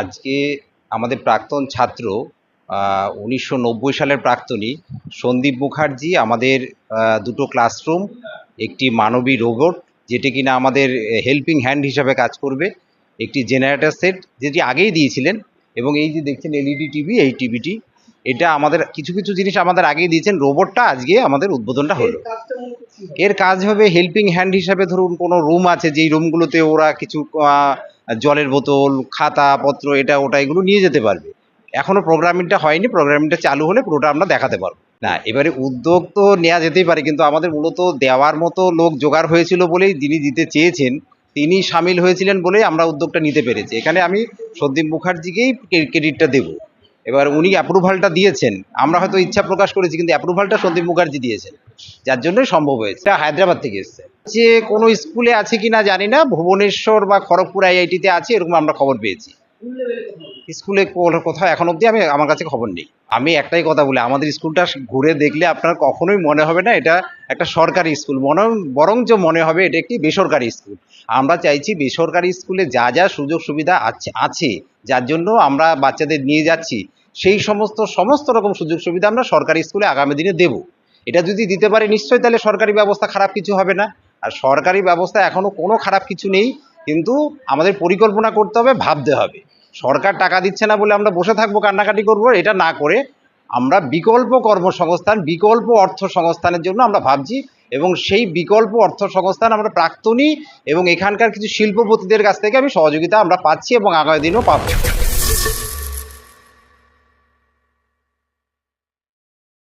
আজকে আমাদের প্রাক্তন ছাত্র উনিশশো নব্বই সালের প্রাক্তনী সন্দীপ মুখার্জি আমাদের দুটো ক্লাসরুম একটি মানবী রোবট যেটি কিনা আমাদের হেল্পিং হ্যান্ড হিসাবে কাজ করবে, একটি জেনারেটর সেট যেটি আগেই দিয়েছিলেন, এবং এই যে দেখছেন এলইডি টিভি এই টিভিটি এটা আমাদের, কিছু কিছু জিনিস আমাদের আগেই দিয়েছেন রোবটটা আজকে আমাদের উদ্বোধনটা হলো। এর কাজ হবে হেল্পিং হ্যান্ড হিসাবে ধরুন কোনো রুম আছে, যেই রুমগুলোতে ওরা কিছু জলের বোতল খাতা পত্র এটা, ওটা এগুলো নিয়ে যেতে পারবে। এখনও প্রোগ্রামিংটা হয়নি, প্রোগ্রামিংটা চালু হলে পুরোটা আমরা দেখাতে পারব। না, এবারে উদ্যোগ তো নেওয়া যেতেই পারে, কিন্তু আমাদের মূলত দেওয়ার মতো লোক জোগাড় হয়েছিল বলেই যিনি দিতে চেয়েছেন, তিনি সামিল হয়েছিলেন বলেই আমরা উদ্যোগটা নিতে পেরেছি। এখানে আমি সন্দীপ মুখার্জিকেই ক্রেডিটটা দেব। এবার উনি অ্যাপ্রুভালটা দিয়েছেন। আমরা হয়তো ইচ্ছা প্রকাশ করেছি, কিন্তু অ্যাপ্রুভালটা সন্দীপ মুখার্জি দিয়েছেন। যার জন্যই সম্ভব হয়েছে। এটা হায়দ্রাবাদ থেকে এসছে। যে কোনো স্কুলে আছে কি না জানি না, ভুবনেশ্বর বা খড়গপুর আইআইটিতে আছে, এরকম আমরা খবর পেয়েছি। স্কুলে কোথাও এখন অবধি আমি, আমার কাছে খবর নেই। আমি একটাই কথা বলি, আমাদের স্কুলটা ঘুরে দেখলে আপনার কখনোই মনে হবে না, এটা একটা সরকারি স্কুল। মনে, বরঞ্চ মনে হবে এটা একটি বেসরকারি স্কুল। আমরা চাইছি বেসরকারি স্কুলে যা যা সুযোগ সুবিধা আছে আছে, যার জন্য আমরা বাচ্চাদের নিয়ে যাচ্ছি, সেই সমস্ত সমস্ত রকম সুযোগ সুবিধা আমরা সরকারি স্কুলে আগামী দিনে দেব। এটা যদি দিতে পারে, নিশ্চয়ই তাহলে সরকারি ব্যবস্থা খারাপ কিছু হবে না। আর সরকারি ব্যবস্থা এখনও কোনো খারাপ কিছু নেই, কিন্তু আমাদের পরিকল্পনা করতে হবে, ভাবতে হবে। সরকার টাকা দিচ্ছে না বলে আমরা বসে থাকব, কান্নাকাটি করব, এটা না করে আমরা বিকল্প কর্মসংস্থান, বিকল্প অর্থ সংস্থানের জন্য আমরা ভাবছি এবং সেই বিকল্প অর্থ সংস্থান আমরা প্রাক্তনী এবং এখানকার কিছু শিল্পপতিদের কাছ থেকে আমি সহযোগিতা আমরা পাচ্ছি এবং আগামী দিনও পাবো।